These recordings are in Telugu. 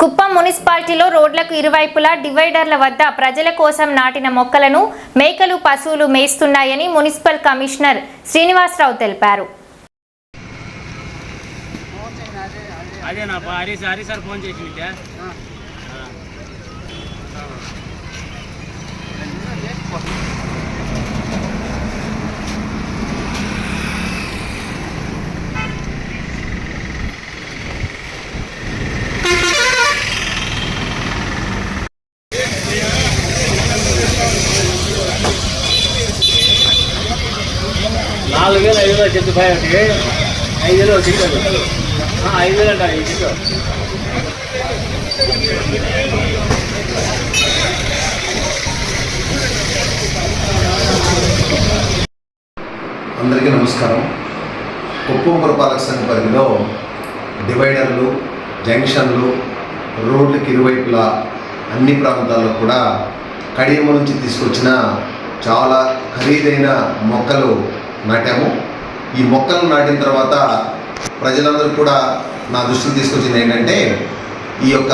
కుప్పం మున్సిపాలిటీలో రోడ్లకు ఇరువైపులా డివైడర్ల వద్ద ప్రజల కోసం నాటిన మొక్కలను మేకలు పశువులు మేస్తున్నాయని మున్సిపల్ కమిషనర్ శ్రీనివాసరావు తెలిపారు. ఫోన్ వేలు ఐదు వేలు చెట్టు ఒకటి ఐదు వేలు ఒకటి ఐదు వేలు అంట ఈ చెట్టు అందరికీ నమస్కారం. కుప్పం పురపాలక సంఘ పరిధిలో డివైడర్లు జంక్షన్లు రోడ్లకు ఇరువైపులా అన్ని ప్రాంతాల్లో కూడా కడియమ్మ నుంచి తీసుకొచ్చిన చాలా ఖరీదైన మొక్కలు నాటాము. ఈ మొక్కలను నాటిన తర్వాత ప్రజలందరూ కూడా నా దృష్టికి తీసుకొచ్చింది ఏంటంటే ఈ యొక్క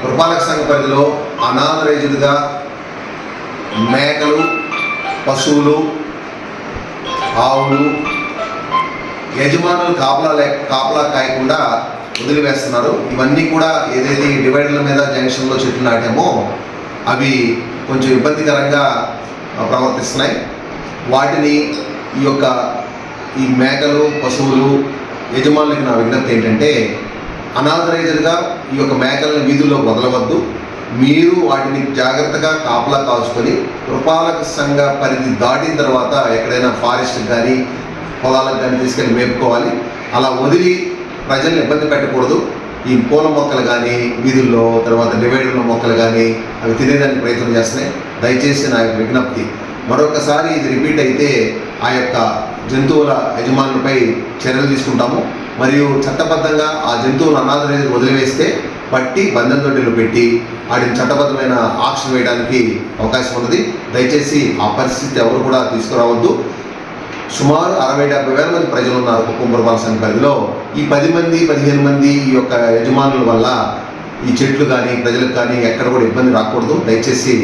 పురపాలక సంఘ పరిధిలో అనాథరైజ్డ్గా మేకలు పశువులు ఆవులు యజమానులు కాపలా లే కాపలా కాయకుండా వదిలివేస్తున్నారు. ఇవన్నీ కూడా ఏదైతే డివైడర్ల మీద జంక్షన్లో చెట్లు నాటామో అవి కొంచెం ఇబ్బందికరంగా ప్రవర్తిస్తున్నాయి. వాటిని ఈ యొక్క ఈ మేకలు పశువులు యజమానులకి నా విజ్ఞప్తి ఏంటంటే అనాథరైజ్డ్గా ఈ యొక్క మేకలను వీధుల్లో వదలవద్దు. మీరు వాటిని జాగ్రత్తగా కాపలా కాల్చుకొని కృపాలక సంఘ పరిధి దాటిన తర్వాత ఎక్కడైనా ఫారెస్ట్ కానీ పొలాలకు కానీ తీసుకెళ్ళి మేపుకోవాలి. అలా వదిలి ప్రజల్ని ఇబ్బంది పెట్టకూడదు. ఈ పూల మొక్కలు కానీ వీధుల్లో తర్వాత డివైడర్ల మొక్కలు కానీ అవి తినేదానికి ప్రయత్నం చేస్తున్నాయి. దయచేసి నా యొక్క విజ్ఞప్తి. మరొకసారి ఇది రిపీట్ అయితే ఆ యొక్క జంతువుల యజమానులపై చర్యలు తీసుకుంటాము. మరియు చట్టబద్ధంగా ఆ జంతువులు అనాథరైతే వదిలివేస్తే పట్టి బంధం దొడ్డిలో పెట్టి వాటిని చట్టబద్ధమైన ఆక్షన్ వేయడానికి అవకాశం ఉన్నది. దయచేసి ఆ పరిస్థితి ఎవరు కూడా తీసుకురావద్దు. సుమారు అరవై డెబ్బై వేల మంది ప్రజలు ఉన్నారు. కుప్పం పురపాలక సంఘ పరిధిలో ఈ పది మంది పదిహేను మంది ఈ యొక్క యజమానుల వల్ల ఈ చెట్లు కానీ ప్రజలకు కానీ ఎక్కడ కూడా ఇబ్బంది రాకూడదు. దయచేసి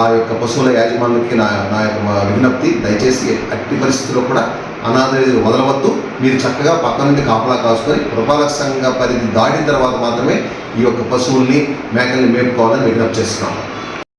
ఆ యొక్క పశువుల యాజమానులకి నా నా యొక్క విజ్ఞప్తి దయచేసి అట్టి పరిస్థితుల్లో కూడా అనాథరైజులు వదలవద్దు. మీరు చక్కగా పక్క నుండి కాపలా కాసుకొని పురపాలక సంఘ పరిధి దాటిన తర్వాత మాత్రమే ఈ యొక్క పశువుల్ని మేకల్ని మేపుకోవాలని విజ్ఞప్తి చేస్తున్నాను